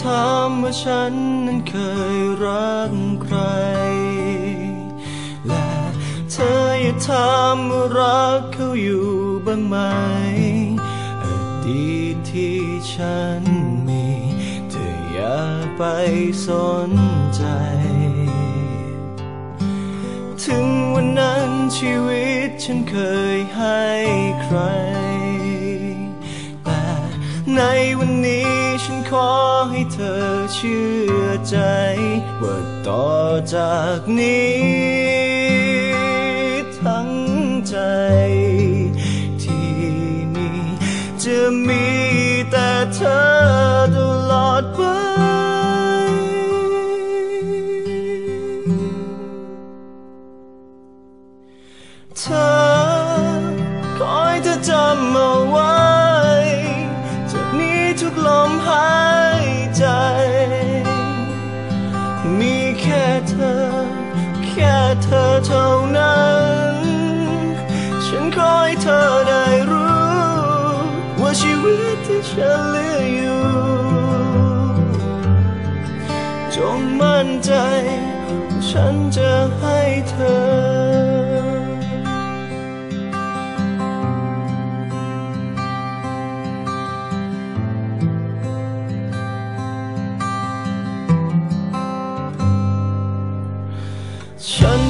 ถามว่าฉันนั้นเคยรักใคร และเธออย่าถามว่ารักเขาอยู่บ้างไหมอดีตที่ฉันมี เธออย่าไปสนใจ ถึงวันนั้นชีวิตฉันเคยให้ใคร ในวันนี้ฉันขอให้เธอเชื่อใจ ว่าต่อจากนี้ มีแค่เธอ แค่เธอเท่านั้น ฉันขอให้เธอได้รู้ ว่าชีวิตที่ฉันเหลืออยู่ จงมั่นใจ ฉันจะให้เธอ ฉัน